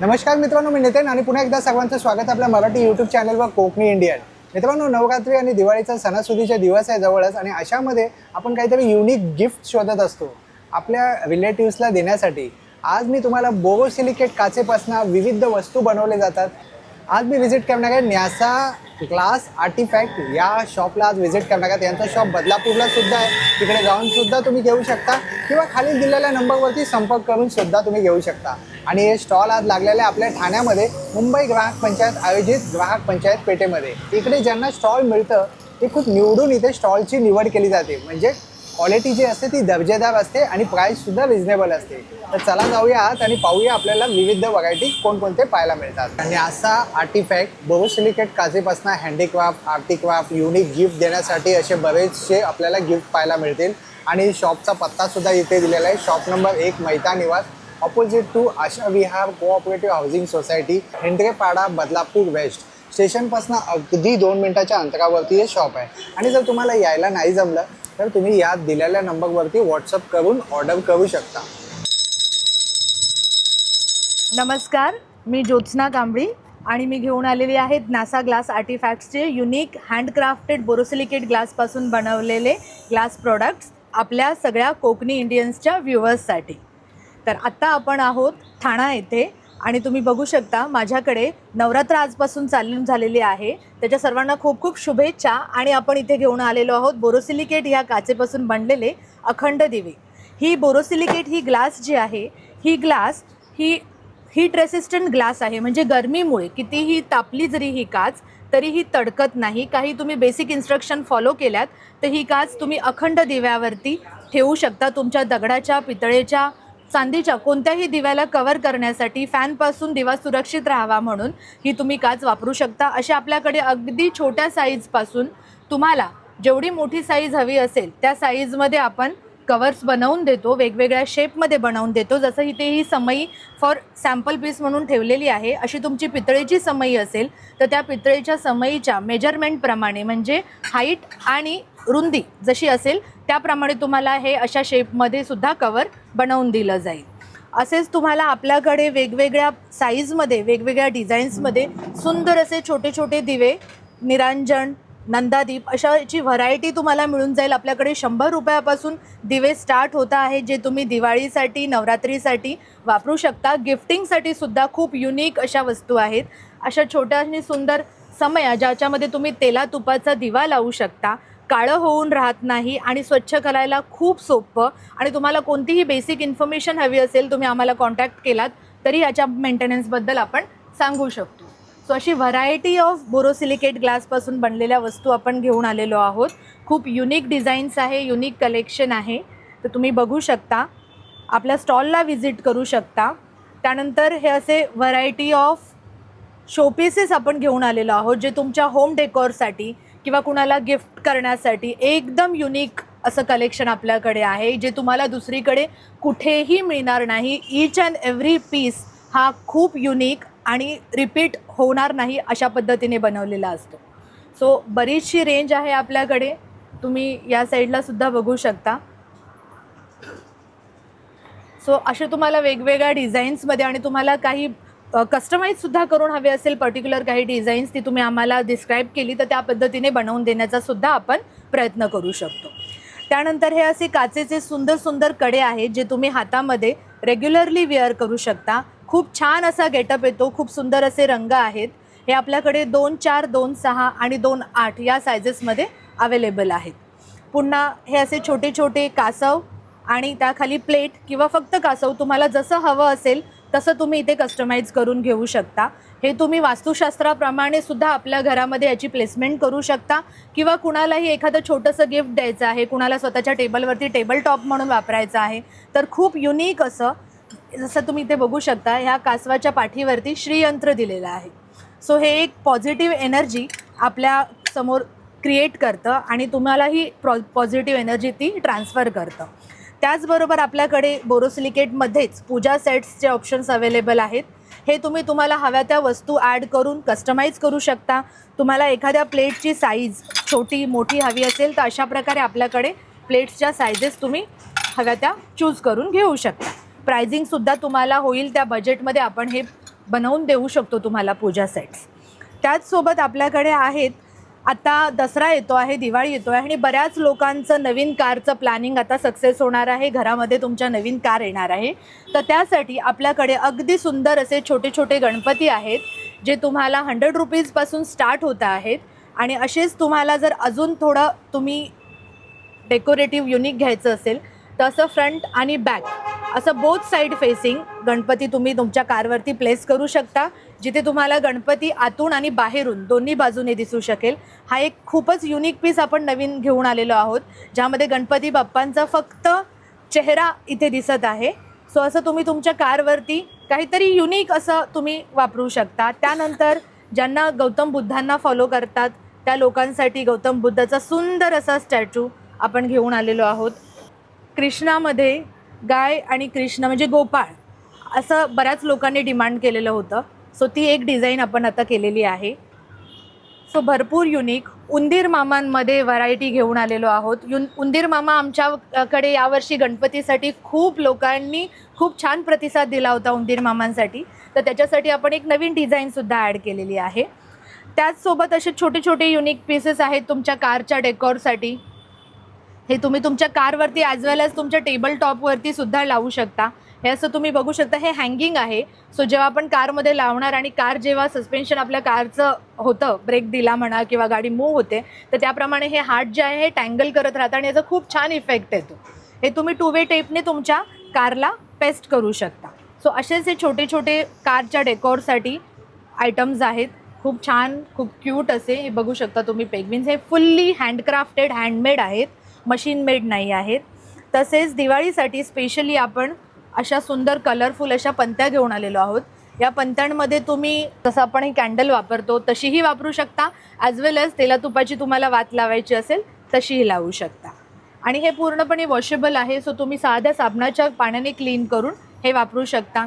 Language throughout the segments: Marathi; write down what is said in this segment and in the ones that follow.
नमस्कार मित्रांनो मी नितेन आणि पुन्हा एकदा सर्वांचं स्वागत आपल्या मराठी यूट्यूब चॅनलवर कोकणी इंडियन मित्रांनो नवरात्री आणि दिवाळीचा सणासुदीचे दिवस आहे जवळच आणि अशामध्ये आपण काहीतरी युनिक गिफ्ट शोधत असतो आपल्या रिलेटिव्सला देण्यासाठी. आज मी तुम्हाला बोरोसिलिकेट काचेपासून विविध वस्तू बनवले जातात. आज मी व्हिजिट करणार आहे न्यासा ग्लास आर्टिफॅक्ट या शॉपला आज व्हिजिट करणार आहे यांचा शॉप बदलापूरला सुद्धा आहे. तिकडे जाऊन सुद्धा तुम्ही घेऊ शकता. किंवा खाली दिलेल्या नंबरवरती संपर्क करून सुद्धा तुम्ही घेऊ शकता. आणि हे स्टॉल आज लागलेले आपल्या ठाण्यामध्ये मुंबई ग्राहक पंचायत आयोजित ग्राहक पंचायत पेठेमध्ये. इकडे ज्यांना स्टॉल मिळतं ते खूप निवडून इथे स्टॉलची निवड केली जाते. म्हणजे क्वालिटी जी असते ती दर्जेदार असते आणि प्राईस सुद्धा रिझनेबल असते. तर चला जाऊया आत आणि पाहूया आपल्याला विविध व्हरायटी कोणकोणते पाहायला मिळतात. आणि असा artifact borosilicate काजेपासून handicraft art craft unique gift देण्यासाठी असे बरेचसे आपल्याला गिफ्ट पाहायला मिळतील. आणि शॉपचा पत्ता सुद्धा इथे दिलेला आहे. शॉप नंबर एक Maita Niwas opposite to Asha Vihar cooperative housing society Hendrepada Badlapur west स्टेशनपासून अगदी दोन मिनिटाच्या अंतरावरती हे शॉप आहे. आणि जर तुम्हाला यायला नाही जमलं तर तुम्ही या दिलेल्या नंबरवरती व्हॉट्सअप करून ऑर्डर करू शकता. नमस्कार मी ज्योत्स्ना कांबळी आणि मी घेऊन आलेली आहे नासा ग्लास आर्टिफॅक्ट्सचे युनिक हँडक्राफ्टेड बोरोसिलिकेट ग्लासपासून बनवलेले ग्लास प्रोडक्ट्स आपल्या सगळ्या कोकणी इंडियन्सच्या व्ह्युअर्ससाठी तर आत्ता आपण आहोत ठाणा येथे. आणि तुम्ही बघू शकता माझ्याकडे नवरात्र आजपासून चालून झालेली आहे. त्याच्या सर्वांना खूप खूप शुभेच्छा आणि आपण इथे घेऊन आलेलो आहोत बोरोसिलिकेट ह्या काचेपासून बनलेले अखंड दिवे. ही बोरोसिलिकेट ही ग्लास जी आहे ही ग्लास ही हीट रेसिस्टंट ग्लास आहे. म्हणजे गरमीमुळे कितीही तापली जरी ही काच तरीही तडकत नाही. काही तुम्ही बेसिक इन्स्ट्रक्शन फॉलो केल्यात तर ही काच तुम्ही अखंड दिव्यावरती ठेवू शकता. तुमच्या दगडाच्या पितळेच्या चांदीच्या कोणत्याही दिव्याला कवर करण्यासाठी फॅनपासून दिवा सुरक्षित राहावा म्हणून ही तुम्ही काच वापरू शकता. अशा आपल्याकडे अगदी छोट्या साईजपासून तुम्हाला जेवढी मोठी साईज हवी असेल त्या साईजमध्ये आपण कवर्स बनवून देतो वेगवेगळ्या शेपमध्ये बनवून देतो. जसं इथे ही समई फॉर सॅम्पल पीस म्हणून ठेवलेली आहे. अशी तुमची पितळेची समई असेल तर त्या पितळेच्या समईच्या मेजरमेंटप्रमाणे म्हणजे हाईट आणि रुंदी जशी असेल त्याप्रमाणे तुम्हाला हे अशा शेपमध्ये सुद्धा कवर बनवून दिलं जाईल. असेच तुम्हाला आपल्याकडे वेगवेगळ्या साईजमध्ये वेगवेगळ्या डिझाईन्समध्ये सुंदर असे छोटे छोटे दिवे निरांजन नंदादीप अशाची व्हरायटी तुम्हाला मिळून जाईल. आपल्याकडे शंभर रुपयापासून दिवे स्टार्ट होत आहे जे तुम्ही दिवाळीसाठी नवरात्रीसाठी वापरू शकता. गिफ्टिंगसाठी सुद्धा खूप युनिक अशा वस्तू आहेत. अशा छोट्या आणि सुंदर समया ज्याच्यामध्ये तुम्ही तेला तुपाचा दिवा लावू शकता. काळं होऊन राहत नाही आणि स्वच्छ करायला खूप सोपं. आणि तुम्हाला कोणतीही बेसिक इन्फॉर्मेशन हवी असेल तुम्ही आम्हाला कॉन्टॅक्ट केलात तरी याच्या मेंटेनन्सबद्दल आपण सांगू शकतो. सो अशी व्हरायटी ऑफ बोरोसिलिकेट ग्लासपासून बनलेल्या वस्तू आपण घेऊन आलेलो आहोत. खूप युनिक डिझाईन्स आहे युनिक कलेक्शन आहे. तर तुम्ही बघू शकता. आपल्या स्टॉलला व्हिजिट करू शकता. त्यानंतर हे असे व्हरायटी ऑफ शोपीसेस आपण घेऊन आलेलो आहोत जे तुमच्या होम डेकोरसाठी किंवा कुणाला गिफ्ट करण्यासाठी एकदम युनिक असं कलेक्शन आपल्याकडे आहे जे तुम्हाला दुसरीकडे कुठेही मिळणार नाही. ईच अँड एव्हरी पीस हा खूप युनिक आणि रिपीट होणार नाही अशा पद्धतीने बनवलेला असतो. सो बरीचशी रेंज आहे आपल्याकडे. तुम्ही या साईडला सुद्धा बघू शकता. सो असे तुम्हाला वेगवेगळ्या डिझाईन्समध्ये आणि तुम्हाला काही कस्टमाइजसुद्धा करून हवे असेल पर्टिक्युलर काही डिझाईन्स ती तुम्ही आम्हाला डिस्क्राईब केली तर त्या पद्धतीने बनवून देण्याचा सुद्धा आपण प्रयत्न करू शकतो. त्यानंतर हे असे काचेचे सुंदर सुंदरकडे आहेत जे तुम्ही हातामध्ये रेग्युलरली वेअर करू शकता. खूप छान असा गेटअप येतो खूप सुंदर असे रंग आहेत. हे आपल्याकडे दोन चार दोन सहा आणि दोन आठ या सायझेसमध्ये अवेलेबल आहेत. पुन्हा हे असे छोटे छोटे कासव आणि त्याखाली प्लेट किंवा फक्त कासव तुम्हाला जसं हवं असेल तसं तुम्ही इथे कस्टमाइज करून घेऊ शकता. हे तुम्ही वास्तुशास्त्राप्रमाणे सुद्धा आपल्या घरामध्ये याची प्लेसमेंट करू शकता. किंवा कुणालाही एखादं छोटंसं गिफ्ट द्यायचं आहे कुणाला स्वतःच्या टेबलवरती टेबल टॉप म्हणून वापरायचं आहे तर खूप युनिक असं जसं तुम्ही इथे बघू शकता ह्या कासवाच्या पाठीवरती श्रीयंत्र दिलेलं आहे. सो हे एक पॉझिटिव्ह एनर्जी आपल्यासमोर क्रिएट करतं आणि तुम्हालाही प्रॉ पॉझिटिव्ह एनर्जी ती ट्रान्सफर करतं. त्याचबरोबर आपल्याकडे बोरोसिलिकेटमध्येच पूजा सेट्सचे ऑप्शन्स अवेलेबल आहेत. हे तुम्ही तुम्हाला हव्या त्या वस्तू ॲड करून कस्टमाइज करू शकता. तुम्हाला एखाद्या प्लेटची साईज छोटी मोठी हवी असेल तर अशा प्रकारे आपल्याकडे प्लेट्सच्या सायझेस तुम्ही हव्या त्या चूज करून घेऊ शकता. प्रायझिंगसुद्धा तुम्हाला होईल त्या बजेटमध्ये आपण हे बनवून देऊ शकतो तुम्हाला पूजा सेट्स त्याचसोबत आपल्याकडे आहेत आता दसरा येतो आहे दिवाळी येतो आहे आणि बऱ्याच लोकांचं नवीन कारचं प्लॅनिंग आता सक्सेस होणार आहे. घरामध्ये तुमच्या नवीन कार येणार आहे. तर त्यासाठी आपल्याकडे अगदी सुंदर असे छोटे छोटे गणपती आहेत जे तुम्हाला हंड्रेड रुपीजपासून स्टार्ट होत आहेत. आणि असेच तुम्हाला जर अजून थोडं तुम्ही डेकोरेटिव्ह युनिक घ्यायचं असेल तर असं फ्रंट आणि बॅक असं बोथ साईड फेसिंग गणपती तुम्ही तुमच्या कारवरती प्लेस करू शकता जिथे तुम्हाला गणपती आतून आणि बाहेरून दोन्ही बाजूने दिसू शकेल. हा एक खूपच युनिक पीस आपण नवीन घेऊन आलेलो आहोत ज्यामध्ये गणपती बाप्पांचा फक्त चेहरा इथे दिसत आहे. सो असं तुम्ही तुमच्या कारवरती काहीतरी युनिक असं तुम्ही वापरू शकता. त्यानंतर ज्यांना गौतम बुद्धांना फॉलो करतात त्या लोकांसाठी गौतम बुद्धाचा सुंदर असा स्टॅच्यू आपण घेऊन आलेलो आहोत. कृष्णामध्ये गाय आणि कृष्ण म्हणजे गोपाळ असं बऱ्याच लोकांनी डिमांड केलेलं होतं. सो ती एक डिझाईन आपण आता केलेली आहे. सो भरपूर युनिक उंदीर मामांमध्ये व्हरायटी घेऊन आलेलो आहोत. युन उंदीर मामा आमच्याकडे यावर्षी गणपतीसाठी खूप लोकांनी खूप छान प्रतिसाद दिला होता उंदीर मामांसाठी. तर त्याच्यासाठी आपण एक नवीन डिझाईनसुद्धा ॲड केलेली आहे. त्याचसोबत असे छोटे छोटे युनिक पीसेस आहेत तुमच्या कारच्या डेकोरसाठी हे तुम्ही तुमच्या कारवरती ॲज वेल ॲज तुमच्या टेबल टॉपवरती सुद्धा लावू शकता. हे असं तुम्ही बघू शकता. हे हँगिंग आहे. सो जेव्हा आपण कारमध्ये लावणार आणि कार जेव्हा सस्पेन्शन आपल्या कारचं होतं ब्रेक दिला म्हणा किंवा गाडी मूव होते तर त्याप्रमाणे हे हार्ट जे आहे हे टँगल करत राहतं आणि याचा खूप छान इफेक्ट येतो. हे तुम्ही टू वे टेपने तुमच्या कारला पेस्ट करू शकता. सो असेच हे छोटे छोटे कारच्या डेकोरसाठी आयटम्स आहेत. खूप छान खूप क्यूट असे हे बघू शकता तुम्ही पेगविन्स हे फुल्ली हँडक्राफ्टेड हँडमेड आहेत. मशीन मेड नाही आहेत. तसेच दिवाळीसाठी स्पेशली आपण अशा सुंदर कलरफुल अशा पंत्या घेऊन आलेलो आहोत. या पंत्यांमध्ये तुम्ही जसं आपण ही कॅन्डल वापरतो तशीही वापरू शकता. ॲज वेल एज तेला तुपाची तुम्हाला वात लावायची असेल तशीही लावू शकता. आणि हे पूर्णपणे वॉशेबल आहे सो तुम्ही साध्या साबणाच्या पाण्याने क्लीन करून हे वापरू शकता.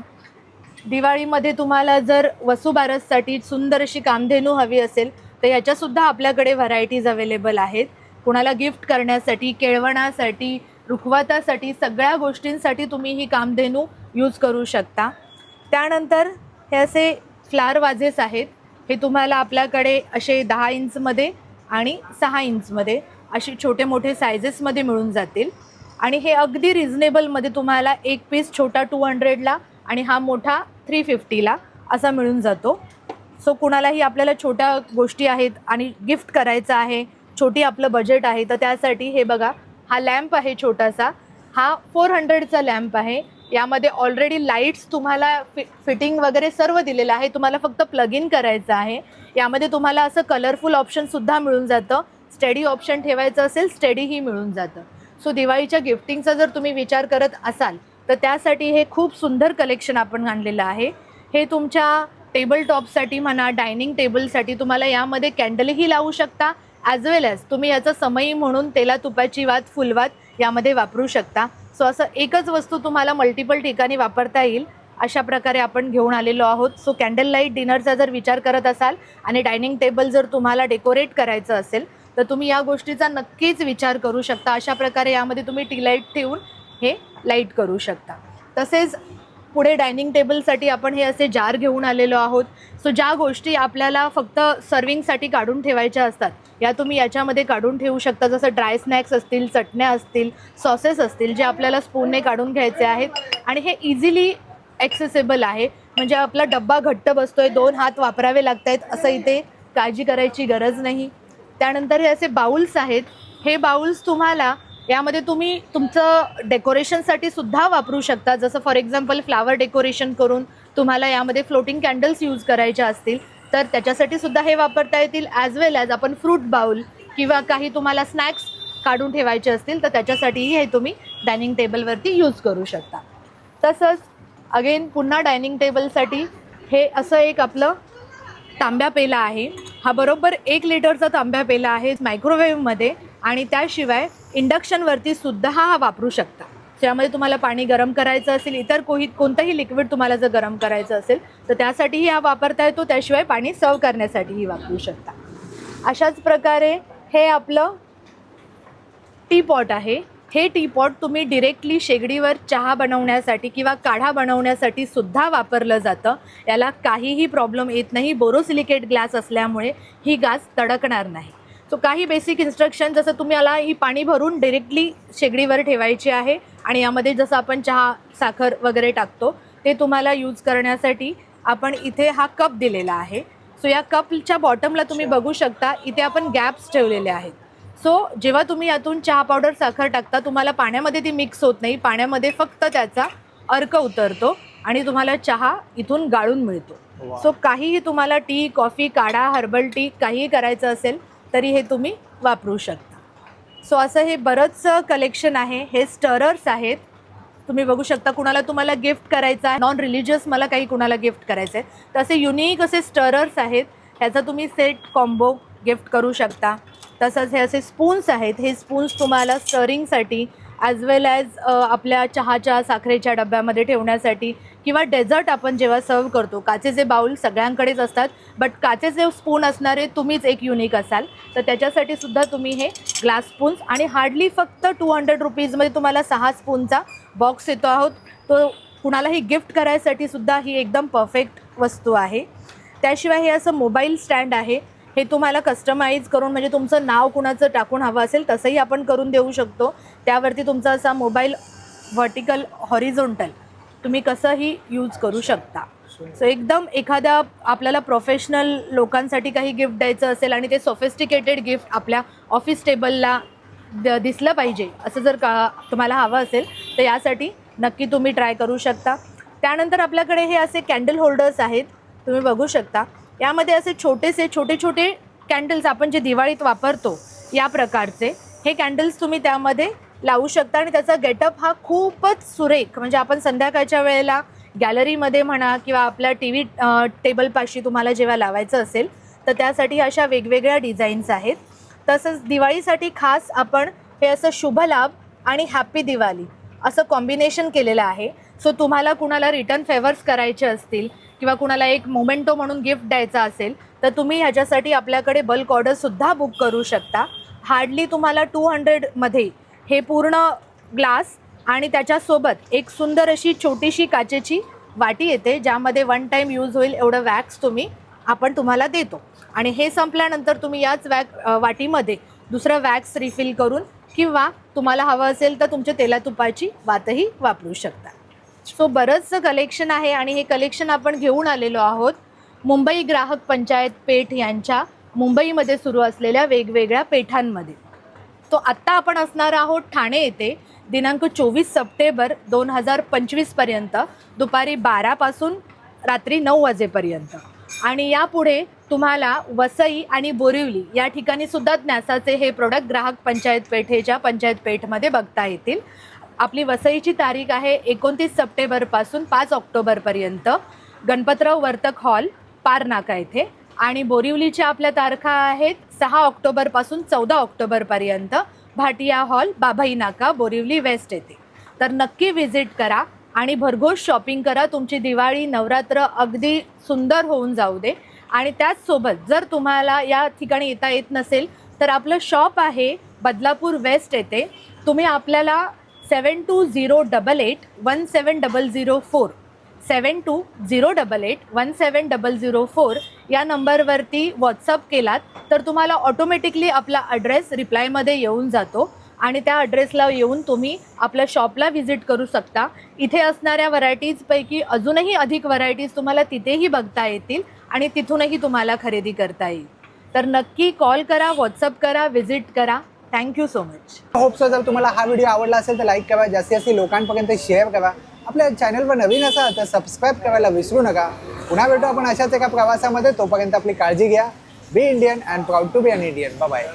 दिवाळीमध्ये तुम्हाला जर वसुबारससाठी सुंदर अशी कामधेनू हवी असेल तर याच्यासुद्धा आपल्याकडे व्हरायटीज अवेलेबल आहेत. कुणाला गिफ्ट करण्यासाठी केळवणासाठी रुखवातासाठी सगळ्या गोष्टींसाठी तुम्ही ही कामधेनू यूज करू शकता. त्यानंतर हे असे फ्लार वाजेस आहेत. हे तुम्हाला आपल्याकडे असे दहा इंचमध्ये आणि सहा इंचमध्ये असे छोटे मोठे सायझेसमध्ये मिळून जातील. आणि हे अगदी रिझनेबलमध्ये तुम्हाला एक पीस छोटा टू हंड्रेडला आणि हा मोठा थ्री फिफ्टीला असा मिळून जातो. सो कुणालाही आपल्याला छोट्या गोष्टी आहेत आणि गिफ्ट करायचं आहे छोटी आपलं बजेट आहे तर त्यासाठी हे बघा हा लॅम्प आहे छोटासा. हा फोर हंड्रेडचा लॅम्प आहे. यामध्ये ऑलरेडी लाईट्स तुम्हाला फि फिटिंग वगैरे सर्व दिलेलं आहे. तुम्हाला फक्त प्लग इन करायचं आहे. यामध्ये तुम्हाला असं कलरफुल ऑप्शनसुद्धा मिळून जातं. स्टडी ऑप्शन ठेवायचं असेल स्टडीही मिळून जातं. सो दिवाळीच्या गिफ्टिंगचा जर तुम्ही विचार करत असाल तर त्यासाठी हे खूप सुंदर कलेक्शन आपण आणलेलं आहे. हे तुमच्या टेबल टॉपसाठी म्हणा डायनिंग टेबलसाठी तुम्हाला यामध्ये कॅन्डलही लावू शकता. ॲज वेल ॲज तुम्ही याचा समयी म्हणून तेला तुपाची वात फुलवात यामध्ये वापरू शकता. सो असं एकच वस्तू तुम्हाला मल्टिपल ठिकाणी वापरता येईल. अशा प्रकारे आपण घेऊन आलेलो आहोत. सो कॅन्डल लाइट डिनरचा जर विचार करत असाल आणि डायनिंग टेबल जर तुम्हाला डेकोरेट करायचं असेल तर तुम्ही या गोष्टीचा नक्कीच विचार करू शकता. अशा प्रकारे यामध्ये तुम्ही टी लाइट ठेवून हे लाइट करू शकता. तसेच पुढे डायनिंग टेबलसाठी आपण हे असे जार घेऊन आलेलो आहोत. सो ज्या गोष्टी आपल्याला फक्त सर्विंगसाठी काढून ठेवायच्या असतात या तुम्ही याच्यामध्ये काढून ठेवू शकता. जसं ड्राय स्नॅक्स असतील चटण्या असतील सॉसेस असतील जे आपल्याला स्पूनने काढून घ्यायचे आहेत. आणि हे इझिली ॲक्सेसेबल आहे. म्हणजे आपला डब्बा घट्ट बसतोय दोन हात वापरावे लागत आहेत असं इथे काळजी करायची गरज नाही. त्यानंतर हे असे बाउल्स आहेत. हे बाउल्स तुम्हाला यामध्ये तुम्ही तुमचं डेकोरेशनसाठी सुद्धा वापरू शकता. जसं फॉर एक्झाम्पल फ्लावर डेकोरेशन करून तुम्हाला यामध्ये फ्लोटिंग कॅन्डल्स यूज करायच्या असतील तर त्याच्यासाठी सुद्धा हे वापरता येतील ॲज वेल ॲज आपण फ्रूट बाउल किंवा काही तुम्हाला स्नॅक्स काढून ठेवायचे असतील तर त्याच्यासाठीही हे तुम्ही डायनिंग टेबलवरती यूज करू शकता. तसंच अगेन पुन्हा डायनिंग टेबलसाठी हे असं एक आपलं तांब्या पेला आहे. हा बरोबर एक लिटरचा तांब्या पेला आहे मायक्रोवेव्हमध्ये आणि त्याशिवाय इंडक्शनवरती सुद्धा हा वापरू शकता. त्यामध्ये तुम्हाला पाणी गरम करायचं असेल इतर कोही कोणतंही लिक्विड तुम्हाला जर गरम करायचं असेल तर त्यासाठीही हा वापरता येतो. त्याशिवाय पाणी सर्व करण्यासाठीही वापरू शकता. अशाच प्रकारे हे आपलं टी पॉट आहे. हे टीपॉट तुम्ही डिरेक्टली शेगडीवर चहा बनवण्यासाठी किंवा काढा बनवण्यासाठी सुद्धा वापरलं जातं. याला काहीही प्रॉब्लेम येत नाही. बोरोसिलिकेट ग्लास असल्यामुळे ही गास तडकणार नाही. सो काही बेसिक इन्स्ट्रक्शन जसं तुम्ही याला ही पाणी भरून डिरेक्टली शेगडीवर ठेवायची आहे आणि यामध्ये जसं आपण चहा साखर वगैरे टाकतो ते तुम्हाला यूज करण्यासाठी आपण इथे हा कप दिलेला आहे. सो या कपच्या बॉटमला तुम्ही बघू शकता इथे आपण गॅप्स ठेवलेले आहेत. सो जेव्हा तुम्ही यातून चहा पावडर साखर टाकता तुम्हाला पाण्यामध्ये ती मिक्स होत नाही पाण्यामध्ये फक्त त्याचा अर्क उतरतो आणि तुम्हाला चहा इथून गाळून मिळतो. सो काहीही तुम्हाला टी कॉफी काढा हर्बल टी काहीही करायचं असेल तरी हे तुम्ही वापरू शकता. सो असं हे बरंचसं कलेक्शन आहे. हे स्टरर्स आहेत. तुम्ही बघू शकता कुणाला तुम्हाला गिफ्ट करायचं आहे. नॉन रिलिजियस मला काही कुणाला गिफ्ट करायचं आहे. तर असे युनिक असे स्टरर्स आहेत. ह्याचा तुम्ही सेट कॉम्बो गिफ्ट करू शकता. तसंच हे असे स्पून्स आहेत. हे स्पून्स तुम्हाला स्टरिंगसाठी ॲज वेल ॲज आपल्या चहाच्या साखरेच्या डब्यामध्ये ठेवण्यासाठी किंवा डेझर्ट आपण जेव्हा सर्व करतो काचेचे बाउल सगळ्यांकडेच असतात बट काचेचे स्पून असणारे तुम्हीच एक युनिक असाल. तर त्याच्यासाठी सुद्धा तुम्ही हे ग्लास स्पून्स आणि हार्डली फक्त टू हंड्रेड रुपीजमध्ये तुम्हाला सहा स्पूनचा बॉक्स येतो आहोत. तो कुणालाही गिफ्ट करायसाठी सुद्धा ही एकदम परफेक्ट वस्तू आहे. त्याशिवाय हे असं मोबाईल स्टँड आहे. हे तुम्हाला कस्टमाइज करून म्हणजे तुमचं नाव कुणाचं टाकून हवं असेल तसंही आपण करून देऊ शकतो. त्यावरती तुमचा असा मोबाईल व्हर्टिकल हॉरिझोंटल तुम्ही कसंही यूज करू शकता. सो एकदम एखाद्या आपल्याला प्रोफेशनल लोकांसाठी काही गिफ्ट द्यायचं असेल आणि ते सोफिस्टिकेटेड गिफ्ट आपल्या ऑफिस टेबलला द दिसलं पाहिजे असं जर का तुम्हाला हवं असेल तर यासाठी नक्की तुम्ही ट्राय करू शकता. त्यानंतर आपल्याकडे हे असे कॅन्डल होल्डर्स आहेत तुम्ही बघू शकता. यामध्ये असे छोटेसे छोटे छोटे कॅन्डल्स आपण जे दिवाळीत वापरतो या प्रकारचे. हे कॅन्डल्स तुम्ही त्यामध्ये लावू शकता आणि त्याचा गेटअप हा खूपच सुरेख. म्हणजे आपण संध्याकाळच्या वेळेला गॅलरीमध्ये म्हणा किंवा आपल्या टी व्ही टेबलपाशी तुम्हाला जेव्हा लावायचं असेल तर त्यासाठी अशा वेगवेगळ्या डिझाईन्स आहेत. तसंच दिवाळीसाठी खास आपण हे असं शुभ लाभ आणि हॅपी दिवाळी असं कॉम्बिनेशन केलेलं आहे. सो तुम्हाला कुणाला रिटर्न फेवर्स करायचे असतील किंवा कुणाला एक मोमेंटो म्हणून गिफ्ट द्यायचा असेल तर तुम्ही ह्याच्यासाठी आपल्याकडे बल्क ऑर्डरसुद्धा बुक करू शकता. हार्डली तुम्हाला टू हंड्रेडमध्ये हे पूर्ण ग्लास आणि त्याच्यासोबत एक सुंदर अशी छोटीशी काचेची वाटी येते ज्यामध्ये वन टाईम यूज होईल एवढं वॅक्स तुम्ही आपण तुम्हाला देतो. आणि हे संपल्यानंतर तुम्ही याच वॅक वाटीमध्ये दुसरं वॅक्स रिफिल करून किंवा तुम्हाला हवं असेल तर तुमच्या तेला तुपाची वातही वापरू शकता. सो बरंचसं कलेक्शन आहे आणि हे कलेक्शन आपण घेऊन आलेलो आहोत. मुंबई ग्राहक पंचायत पेठ यांच्या मुंबईमध्ये सुरू असलेल्या वेगवेगळ्या पेठांमध्ये. तो आत्ता आपण असणार आहोत ठाणे येथे. दिनांक चोवीस सप्टेंबर दोन हजार पंचवीसपर्यंत दुपारी बारापासून रात्री नऊ वाजेपर्यंत. आणि यापुढे तुम्हाला वसई आणि बोरिवली या ठिकाणी सुद्धा न्यासाचे हे प्रोडक्ट ग्राहक पंचायत पेठेच्या पंचायत पेठमध्ये बघता येतील. आपली वसईची तारीख आहे एकोणतीस सप्टेंबरपासून पाच ऑक्टोबरपर्यंत गणपतराव वर्तक हॉल पारनाका येथे. आणि बोरिवलीच्या आपल्या तारखा आहेत सहा ऑक्टोबरपासून चौदा ऑक्टोबरपर्यंत भाटिया हॉल बाभाई नाका बोरिवली वेस्ट येथे. तर नक्की व्हिजिट करा आणि भरघोस शॉपिंग करा. तुमची दिवाळी नवरात्र अगदी सुंदर होऊन जाऊ दे. आणि त्याचसोबत जर तुम्हाला या ठिकाणी येता येत नसेल तर आपलं शॉप आहे बदलापूर वेस्ट येथे. तुम्ही आपल्याला seven two zero double eight one seven double zero four seven two zero double eight one seven double zero four या नंबरवरती व्हॉट्सअप केलात तर तुम्हाला ऑटोमॅटिकली आपला ॲड्रेस रिप्लायमध्ये येऊन जातो आणि त्या ॲड्रेसला येऊन तुम्ही आपल्या शॉपला व्हिजिट करू शकता. इथे असणाऱ्या व्हरायटीजपैकी अजूनही अधिक व्हरायटीज तुम्हाला तिथेही बघता येतील आणि तिथूनही तुम्हाला खरेदी करता येईल. तर नक्की कॉल करा व्हॉट्सअप करा व्हिजिट करा. Thank you so much hope so जर तुम्हाला हा व्हिडिओ आवडला असेल तर लाईक करा जास्तीत जास्त लोकांपर्यंत शेअर करा. आपल्या चॅनलवर नवीन असाल तर सबस्क्राईब करायला विसरू नका. पुन्हा भेटू आपण अशाच एका प्रवासामध्ये. तोपर्यंत आपली काळजी घ्या. Be Indian and proud to be an Indian bye